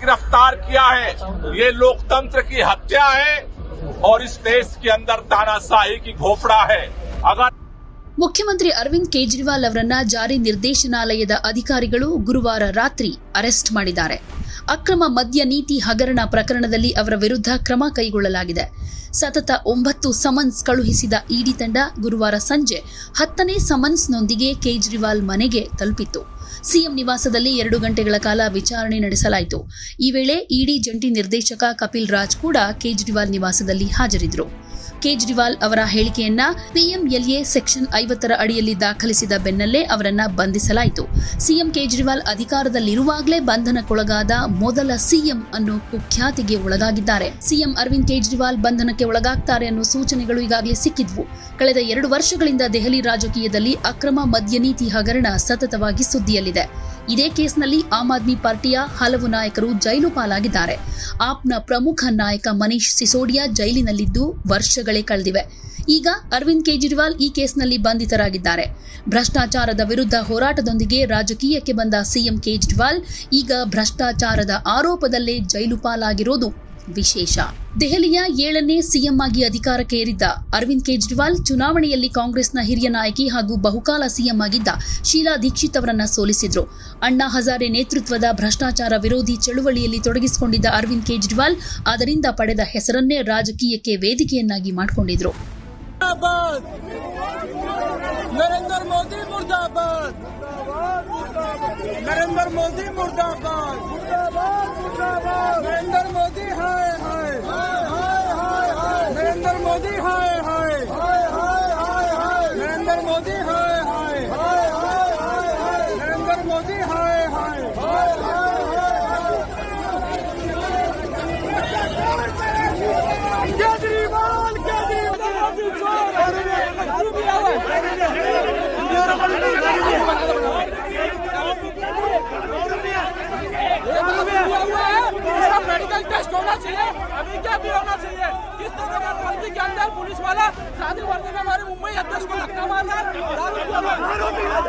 गिरफ्तार किया है ये लोकतंत्र की हत्या है और इस देश के अंदर तानाशाही की घोपड़ा है अगर ಮುಖ್ಯಮಂತ್ರಿ ಅರವಿಂದ್ ಕೇಜ್ರಿವಾಲ್ ಅವರನ್ನ ಜಾರಿ ನಿರ್ದೇಶನಾಲಯದ ಅಧಿಕಾರಿಗಳು ಗುರುವಾರ ರಾತ್ರಿ ಅರೆಸ್ಟ್ ಮಾಡಿದ್ದಾರೆ ಅಕ್ರಮ ಮದ್ಯ ನೀತಿ ಹಗರಣ ಪ್ರಕರಣದಲ್ಲಿ ಅವರ ವಿರುದ್ಧ ಕ್ರಮ ಕೈಗೊಳ್ಳಲಾಗಿದೆ. ಸತತ ಒಂಬತ್ತು ಸಮನ್ಸ್ ಕಳುಹಿಸಿದ ಇಡಿ ತಂಡ ಗುರುವಾರ ಸಂಜೆ ಹತ್ತನೇ ಸಮನ್ಸ್ನೊಂದಿಗೆ ಕೇಜ್ರಿವಾಲ್ ಮನೆಗೆ ತಲುಪಿತ್ತು. ಸಿಎಂ ನಿವಾಸದಲ್ಲಿ ಎರಡು ಗಂಟೆಗಳ ಕಾಲ ವಿಚಾರಣೆ ನಡೆಸಲಾಯಿತು. ಈ ವೇಳೆ ಇಡಿ ಜಂಟಿ ನಿರ್ದೇಶಕ ಕಪಿಲ್ ರಾಜ್ ಕೂಡ ಕೇಜ್ರಿವಾಲ್ ನಿವಾಸದಲ್ಲಿ ಹಾಜರಿದ್ದರು. ಕೇಜ್ರಿವಾಲ್ ಅವರ ಹೇಳಿಕೆಯನ್ನ ಪಿಎಂಎಲ್ಎ ಸೆಕ್ಷನ್ ಐವತ್ತರ ಅಡಿಯಲ್ಲಿ ದಾಖಲಿಸಿದ ಬೆನ್ನಲ್ಲೇ ಅವರನ್ನ ಬಂಧಿಸಲಾಯಿತು. ಸಿಎಂ ಕೇಜ್ರಿವಾಲ್ ಅಧಿಕಾರದಲ್ಲಿರುವಾಗಲೇ ಬಂಧನಕ್ಕೊಳಗಾದ ಮೊದಲ ಸಿಎಂ ಅನ್ನೋ ಕುಖ್ಯಾತಿಗೆ ಒಳಗಾಗಿದ್ದಾರೆ. ಸಿಎಂ ಅರವಿಂದ್ ಕೇಜ್ರಿವಾಲ್ ಬಂಧನಕ್ಕೆ ಒಳಗಾಗ್ತಾರೆ ಅನ್ನೋ ಸೂಚನೆಗಳು ಈಗಾಗಲೇ ಸಿಕ್ಕಿದ್ವು. ಕಳೆದ ಎರಡು ವರ್ಷಗಳಿಂದ ದೆಹಲಿ ರಾಜಕೀಯದಲ್ಲಿ ಅಕ್ರಮ ಮದ್ಯ ನೀತಿ ಹಗರಣ ಸತತವಾಗಿ ಸುದ್ದಿಯಲ್ಲಿದೆ. ಇದೇ ಕೇಸ್ನಲ್ಲಿ ಆಮ್ ಆದ್ಮಿ ಪಾರ್ಟಿಯ ಹಲವು ನಾಯಕರು ಜೈಲು ಪಾಲಾಗಿದ್ದಾರೆ. ಆಪ್ನ ಪ್ರಮುಖ ನಾಯಕ ಮನೀಶ್ ಸಿಸೋಡಿಯಾ ಜೈಲಿನಲ್ಲಿದ್ದು ವರ್ಷಗಳೇ ಕಳೆದಿವೆ. ಈಗ ಅರವಿಂದ್ ಕೇಜ್ರಿವಾಲ್ ಈ ಕೇಸ್ನಲ್ಲಿ ಬಂಧಿತರಾಗಿದ್ದಾರೆ. ಭ್ರಷ್ಟಾಚಾರದ ವಿರುದ್ಧ ಹೋರಾಟದೊಂದಿಗೆ ರಾಜಕೀಯಕ್ಕೆ ಬಂದ ಸಿಎಂ ಕೇಜ್ರಿವಾಲ್ ಈಗ ಭ್ರಷ್ಟಾಚಾರದ ಆರೋಪದಲ್ಲೇ ಜೈಲು ಪಾಲಾಗಿರೋದು ವಿಶೇಷ. ದೆಹಲಿಯ ಏಳನೇ ಸಿಎಂ ಆಗಿ ಅಧಿಕಾರಕ್ಕೆ ಏರಿದ್ದ ಅರವಿಂದ್ ಕೇಜ್ರಿವಾಲ್ ಚುನಾವಣೆಯಲ್ಲಿ ಕಾಂಗ್ರೆಸ್ನ ಹಿರಿಯ ನಾಯಕಿ ಹಾಗೂ ಬಹುಕಾಲ ಸಿಎಂ ಆಗಿದ್ದ ಶೀಲಾ ದೀಕ್ಷಿತ್ ಅವರನ್ನ ಸೋಲಿಸಿದ್ರು. ಅಣ್ಣಾ ಹಜಾರೆ ನೇತೃತ್ವದ ಭ್ರಷ್ಟಾಚಾರ ವಿರೋಧಿ ಚಳುವಳಿಯಲ್ಲಿ ತೊಡಗಿಸಿಕೊಂಡಿದ್ದ ಅರವಿಂದ್ ಕೇಜ್ರಿವಾಲ್ ಅದರಿಂದ ಪಡೆದ ಹೆಸರನ್ನೇ ರಾಜಕೀಯಕ್ಕೆ ವೇದಿಕೆಯನ್ನಾಗಿ ಮಾಡಿಕೊಂಡಿದ್ರು. ನರೇಂದ್ರ ಮೋದಿ चाहिए अभी क्या भी होना चाहिए? किस तरह का वर्दी के अंदर पुलिस वाला शादी वर्दी में हमारे मुंबई अध्यक्ष को धक्का मार रहा है। दारू पिया